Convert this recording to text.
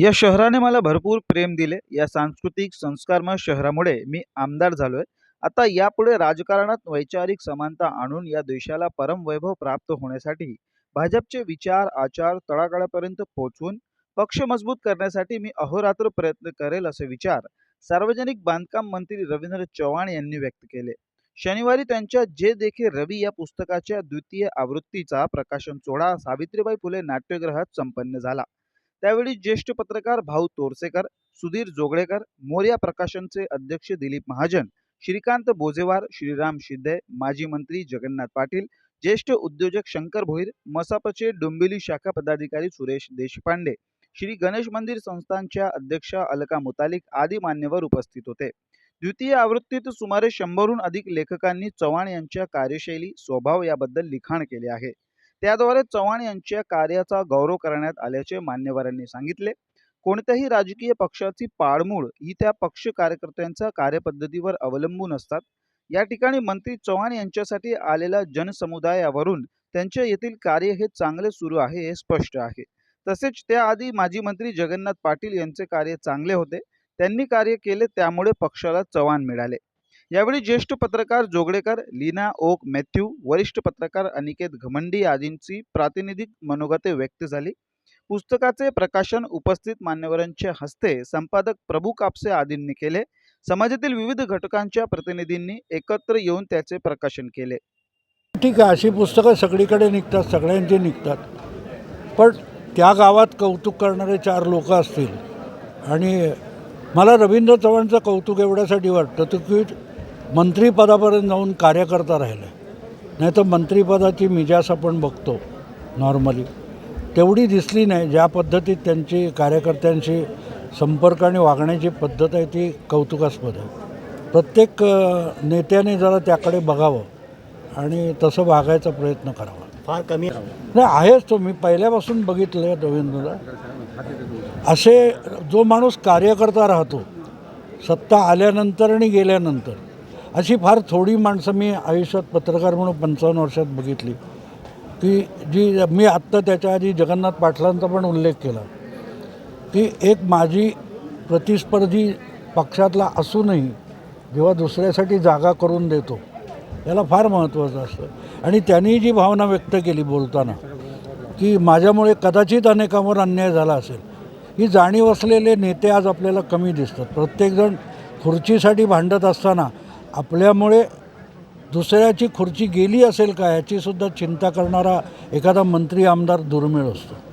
या शहराने मला भरपूर प्रेम दिले. या सांस्कृतिक संस्कारमय शहरामुळे मी आमदार झालोय. आता यापुढे राजकारणात वैचारिक समानता आणून या देशाला परमवैभव प्राप्त होण्यासाठी भाजपचे विचार, आचार तळागाळापर्यंत पोहोचवून पक्ष मजबूत करण्यासाठी मी अहोरात्र प्रयत्न करेल असे विचार सार्वजनिक बांधकाम मंत्री रवींद्र चव्हाण यांनी व्यक्त केले. शनिवारी त्यांच्या जे देखे रवी या पुस्तकाच्या द्वितीय आवृत्तीचा प्रकाशन सोहळा सावित्रीबाई फुले नाट्यगृहात संपन्न झाला. त्यावेळी ज्येष्ठ पत्रकार भाऊ तोरसेकर, सुधीर जोगळेकर, मोर्या प्रकाशनचे अध्यक्ष दिलीप महाजन, श्रीकांत बोजेवार, श्रीराम शिंदे, माजी मंत्री जगन्नाथ पाटील, ज्येष्ठ उद्योजक शंकर भोईर, मसापचे डोंबिवली शाखा पदाधिकारी सुरेश देशपांडे, श्री गणेश मंदिर संस्थानच्या अध्यक्षा अलका मुतालिक आदी मान्यवर उपस्थित होते. द्वितीय आवृत्तीत सुमारे शंभरहून अधिक लेखकांनी चव्हाण यांच्या कार्यशैली, स्वभाव याबद्दल लिखाण केले आहे. त्याद्वारे चव्हाण यांच्या कार्याचा गौरव करण्यात आल्याचे मान्यवरांनी सांगितले. कोणत्याही राजकीय पक्षाची पाळमूळ ही त्या पक्ष कार्यकर्त्यांच्या कार्यपद्धतीवर अवलंबून असतात. या ठिकाणी मंत्री चव्हाण यांच्यासाठी आलेल्या जनसमुदायावरून त्यांच्या येथील कार्य हे चांगले सुरू आहे हे स्पष्ट आहे. तसेच त्याआधी माजी मंत्री जगन्नाथ पाटील यांचे कार्य चांगले होते. त्यांनी कार्य केले त्यामुळे पक्षाला चव्हाण मिळाले. यावेळी ज्येष्ठ पत्रकार जोगळेकर, लीना ओक मॅथ्यू, वरिष्ठ पत्रकार अनिकेत घमंडी आदींची प्रातिनिधिक मनोगते व्यक्त झाली. पुस्तकाचे प्रकाशन उपस्थित मान्यवरांच्या हस्ते संपादक प्रभू कापसे आदींनी केले. समाजातील विविध घटकांच्या प्रतिनिधींनी एकत्र येऊन त्याचे प्रकाशन केले. ठीक आहे अशी पुस्तकं सगळीकडे निघतात सगळ्यांची निघतात पण त्या गावात कौतुक करणारे चार लोक असतील आणि मला रवींद्र चव्हाणचं कौतुक एवढ्यासाठी वाटतं की मंत्रिपदापर्यंत जाऊन कार्यकर्ता राहिले. नाही तर मंत्रिपदाची मिजास आपण बघतो नॉर्मली तेवढी दिसली नाही. ज्या पद्धतीत त्यांची कार्यकर्त्यांशी संपर्क आणि वागण्याची पद्धत आहे ती कौतुकास्पद आहे. प्रत्येक नेत्याने जरा त्याकडे बघावं आणि तसं वागायचा प्रयत्न करावा. फार कमी नाही आहेच तो. मी पहिल्यापासून बघितलं रवींद्रला. असे जो माणूस कार्यकर्ता राहतो सत्ता आल्यानंतर आणि गेल्यानंतर अशी फार थोडी माणसं मी आयुष्यात पत्रकार म्हणून पंचावन्न वर्षात बघितली. की जी मी आत्ता त्याच्या आधी जगन्नाथ पाटलांचा पण उल्लेख केला. की एक माझी प्रतिस्पर्धी पक्षातला असूनही जेव्हा दुसऱ्यासाठी जागा करून देतो याला फार महत्त्वाचं असतं. आणि त्यांनी जी भावना व्यक्त केली बोलताना की माझ्यामुळे कदाचित अनेकांवर अन्याय झाला असेल. ही जाणीव असलेले नेते आज आपल्याला कमी दिसतात. प्रत्येकजण खुर्चीसाठी भांडत असताना आपल्यामुळे दुसऱ्याची खुर्ची गेली असेल का याचीसुद्धा चिंता करणारा एखादा मंत्री आमदार दुर्मिळ असतो.